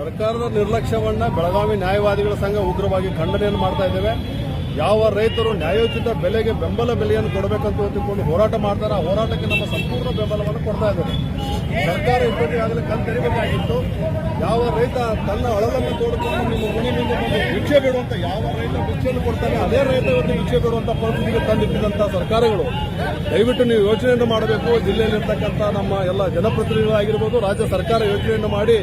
ಸರ್ಕಾರದ ನಿರ್ಲಕ್ಷ್ಯವನ್ನ ಬೆಳಗಾವಿ ನ್ಯಾಯವಾದಿಗಳ ಸಂಘ ಉಗ್ರವಾಗಿ ಖಂಡನೆಯನ್ನು ಮಾಡ್ತಾ ಇದ್ದೇವೆ. ಯಾವ ರೈತರು ನ್ಯಾಯೋಚಿತ ಬೆಲೆಗೆ ಬೆಂಬಲ ಬೆಲೆಯನ್ನು ಕೊಡಬೇಕಂತ ಹೊತ್ತಿಕೊಂಡು ಹೋರಾಟ ಮಾಡ್ತಾರೆ ಆ ಹೋರಾಟಕ್ಕೆ ನಮ್ಮ ಸಂಪೂರ್ಣ ಬೆಂಬಲವನ್ನು ಕೊಡ್ತಾ ಇದ್ದೇವೆ. ಸರ್ಕಾರ ಆಗಲೇ ಕಲ್ ತೆರಿಬೇಕಾಗಿತ್ತು. ಯಾವ ರೈತ ತನ್ನ ಅಳಲನ್ನು ತೋಡಿಕೊಂಡು ನಿಮ್ಮ ಮನೆ ಮುಂದೆ ಬಂದು ಭಿಕ್ಷೆ ಬಿಡುವಂತ ಯಾವ ರೈತ ಭಿಕ್ಷೆಯನ್ನು ಕೊಡ್ತಾನೆ, ಅದೇ ರೈತ ಇವತ್ತು ಭಿಕ್ಷೆ ಬಿಡುವಂತ ಪರಿಸ್ಥಿತಿಗೆ ತಂದಿಟ್ಟಿದಂತಹ ಸರ್ಕಾರಗಳು. ದಯವಿಟ್ಟು ನೀವು ಯೋಚನೆಯನ್ನು ಮಾಡಬೇಕು. ಜಿಲ್ಲೆಯಲ್ಲಿರ್ತಕ್ಕಂಥ ನಮ್ಮ ಎಲ್ಲ ಜನಪ್ರತಿನಿಧಿಗಳಾಗಿರ್ಬೋದು, ರಾಜ್ಯ ಸರ್ಕಾರ ಯೋಚನೆಯನ್ನು ಮಾಡಿ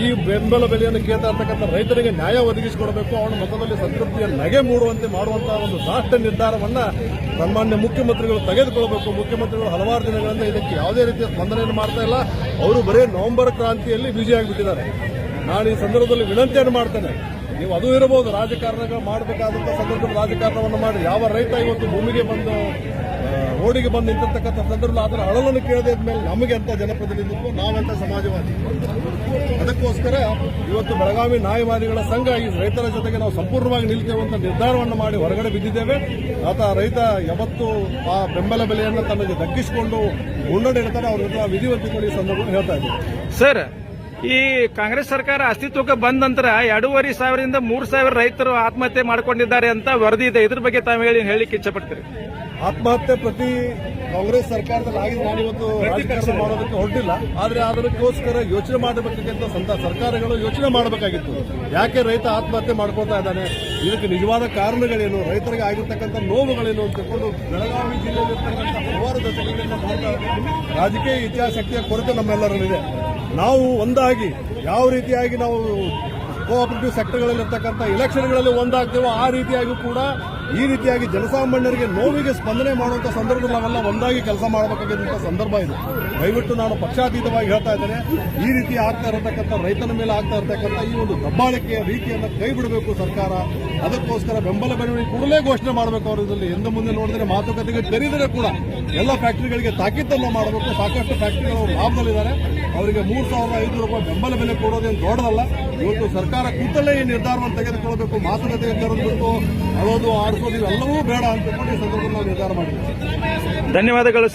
ಈ ಬೆಂಬಲ ಬೆಲೆಯನ್ನು ಕೇಳ್ತಾ ಇರ್ತಕ್ಕಂಥ ರೈತರಿಗೆ ನ್ಯಾಯ ಒದಗಿಸಿಕೊಡಬೇಕು. ಅವನ ಮತದಲ್ಲಿ ಸಂತೃಪ್ತಿಯ ನಗೆ ಮೂಡುವಂತೆ ಮಾಡುವಂತಹ ಒಂದು ದಾಷ್ಟ ನಿರ್ಧಾರವನ್ನ ಸನ್ಮಾನ್ಯ ಮುಖ್ಯಮಂತ್ರಿಗಳು ತೆಗೆದುಕೊಳ್ಳಬೇಕು. ಮುಖ್ಯಮಂತ್ರಿಗಳು ಹಲವಾರು ದಿನಗಳಿಂದ ಇದಕ್ಕೆ ಯಾವುದೇ ರೀತಿಯ ಸ್ಪಂದನೆಯನ್ನು ಮಾಡ್ತಾ ಇಲ್ಲ. ಅವರು ಬರೀ ನವೆಂಬರ್ ಕ್ರಾಂತಿಯಲ್ಲಿ ಆಗಿಬಿಟ್ಟಿದ್ದಾರೆ. ನಾನು ಈ ಸಂದರ್ಭದಲ್ಲಿ ವಿನಂತಿಯನ್ನು ಮಾಡ್ತೇನೆ. ನೀವು ಅದು ಇರಬಹುದು. ರಾಜಕಾರಣಗಳು ಮಾಡಬೇಕಾದಂತ ಸಂದರ್ಭದಲ್ಲಿ ರಾಜಕಾರಣವನ್ನು ಮಾಡಿ. ಯಾವ ರೈತ ಇವತ್ತು ಭೂಮಿಗೆ ಬಂದು ರೋಡಿಗೆ ಬಂದು ನಿಂತಿರ್ತಕ್ಕಂಥ ಸಂದರ್ಭದಲ್ಲಿ ಅದರ ಅಳಲನ್ನು ಕೇಳಿದ ಮೇಲೆ ನಮಗೆ ಅಂತ ಜನಪ್ರತಿನಿಧಿತ್ವ? ನಾವೆಂತ ಸಮಾಜವಾದಿ? ಅದಕ್ಕೋಸ್ಕರ ಇವತ್ತು ಬೆಳಗಾವಿ ನ್ಯಾಯವಾದಿಗಳ ಸಂಘ ಈ ರೈತರ ಜೊತೆಗೆ ನಾವು ಸಂಪೂರ್ಣವಾಗಿ ನಿಲ್ತೇವೆ ನಿರ್ಧಾರವನ್ನು ಮಾಡಿ ಹೊರಗಡೆ ಬಿದ್ದಿದ್ದೇವೆ. ಆತ ರೈತ ಯಾವತ್ತು ಆ ಬೆಂಬಲ ಬೆಲೆಯನ್ನು ತನಗೆ ದಕ್ಕಿಸಿಕೊಂಡು ಮುನ್ನಡೆ ಇಡ್ತಾರೆ ಅವ್ರ ವಿಧಿವಂತಿಗಳು ಈ ಸಂದರ್ಭದಲ್ಲಿ ಹೇಳ್ತಾ ಇದ್ದೀವಿ ಸರ್ ಈ ಕಾಂಗ್ರೆಸ್ ಸರ್ಕಾರ ಅಸ್ತಿತ್ವಕ್ಕೆ ಬಂದ ನಂತರ ಎರಡೂವರೆ ಸಾವಿರದಿಂದ ಮೂರು ಸಾವಿರ ರೈತರು ಆತ್ಮಹತ್ಯೆ ಮಾಡಿಕೊಂಡಿದ್ದಾರೆ ಅಂತ ವರದಿ ಇದೆ. ಇದ್ರ ಬಗ್ಗೆ ತಾವು ಹೇಳಿ ಹೇಳಿಕ್ಕೆ ಇಚ್ಛಪಡ್ತೀರಿ? ಆತ್ಮಹತ್ಯೆ ಪ್ರತಿ ಕಾಂಗ್ರೆಸ್ ಸರ್ಕಾರದಲ್ಲಿ ಆಗಿದೆ. ರಾಜಕಾರಣ ಮಾಡೋದಕ್ಕೆ ಹೊರಟಿಲ್ಲ. ಆದ್ರೆ ಅದಕ್ಕೋಸ್ಕರ ಯೋಚನೆ ಮಾಡಬೇಕಂತ ಸಂತ ಸರ್ಕಾರಗಳು ಯೋಚನೆ ಮಾಡಬೇಕಾಗಿತ್ತು. ಯಾಕೆ ರೈತ ಆತ್ಮಹತ್ಯೆ ಮಾಡ್ಕೊಳ್ತಾ ಇದ್ದಾನೆ? ಇದಕ್ಕೆ ನಿಜವಾದ ಕಾರಣಗಳೇನು? ರೈತರಿಗೆ ಆಗಿರ್ತಕ್ಕಂಥ ನೋವುಗಳೇನು ಅಂತ ತಿಳ್ಕೊಂಡು ಬೆಳಗಾವಿ ಜಿಲ್ಲೆಯಲ್ಲಿರ್ತಕ್ಕಂಥ ಹಲವಾರು ದಶಕಗಳಿಂದ ರಾಜಕೀಯ ಇಚ್ಛಾಶಕ್ತಿಯ ಕೊರತೆ ನಮ್ಮೆಲ್ಲರಲ್ಲಿದೆ. ನಾವು ಒಂದಾಗಿ ಯಾವ ರೀತಿಯಾಗಿ ನಾವು ಕೋಆಪರೇಟಿವ್ ಸೆಕ್ಟರ್ಗಳಲ್ಲಿರ್ತಕ್ಕಂಥ ಎಲೆಕ್ಷನ್ಗಳಲ್ಲಿ ಒಂದಾಗ್ತೇವೋ ಆ ರೀತಿಯಾಗಿ ಕೂಡ ಈ ರೀತಿಯಾಗಿ ಜನಸಾಮಾನ್ಯರಿಗೆ ನೋವಿಗೆ ಸ್ಪಂದನೆ ಮಾಡುವಂಥ ಸಂದರ್ಭದಲ್ಲಿ ನಾವೆಲ್ಲ ಒಂದಾಗಿ ಕೆಲಸ ಮಾಡಬೇಕಾಗಿದ್ದಂಥ ಸಂದರ್ಭ ಇದು. ದಯವಿಟ್ಟು ನಾನು ಪಕ್ಷಾತೀತವಾಗಿ ಹೇಳ್ತಾ ಇದ್ದೇನೆ, ಈ ರೀತಿ ಆಗ್ತಾ ಇರತಕ್ಕಂಥ ರೈತನ ಮೇಲೆ ಆಗ್ತಾ ಇರತಕ್ಕಂಥ ಈ ಒಂದು ದಬ್ಬಾಳಿಕೆಯ ರೀತಿಯನ್ನು ಕೈ ಬಿಡಬೇಕು ಸರ್ಕಾರ. ಅದಕ್ಕೋಸ್ಕರ ಬೆಂಬಲ ಬೆಳವಣಿಗೆ ಕೂಡಲೇ ಘೋಷಣೆ ಮಾಡಬೇಕು ಅವರು ಇದರಲ್ಲಿ. ಎಂದು ಮುಂದೆ ನೋಡಿದರೆ ಮಾತುಕತೆಗೆ ತೆರೆದರೆ ಕೂಡ ಎಲ್ಲ ಫ್ಯಾಕ್ಟರಿಗಳಿಗೆ ತಾಕೀತನ್ನು ಮಾಡಬೇಕು. ಸಾಕಷ್ಟು ಫ್ಯಾಕ್ಟರಿಗಳು ಲಾಭದಲ್ಲಿದ್ದಾರೆ. ಅವರಿಗೆ ಮೂರು ಸಾವಿರದ ಐದು ರೂಪಾಯಿ ಬೆಂಬಲ ಬೆಲೆ ಕೊಡೋದೇನು ದೊಡ್ಡದಲ್ಲ. ಇವತ್ತು ಸರ್ಕಾರ ಕೂತಲ್ಲೇ ಈ ನಿರ್ಧಾರವನ್ನು ತೆಗೆದುಕೊಳ್ಳಬೇಕು ಮಾತುಕತೆಗೆ ತೆರೆದು ಬಿಟ್ಟು ಅಳೋದು ಆಡಿಸೋದು ಇವೆಲ್ಲವೂ ಬೇಡ ಅಂತ ನಿರ್ಧಾರ ಮಾಡಿದ್ದೀವಿ ಧನ್ಯವಾದಗಳು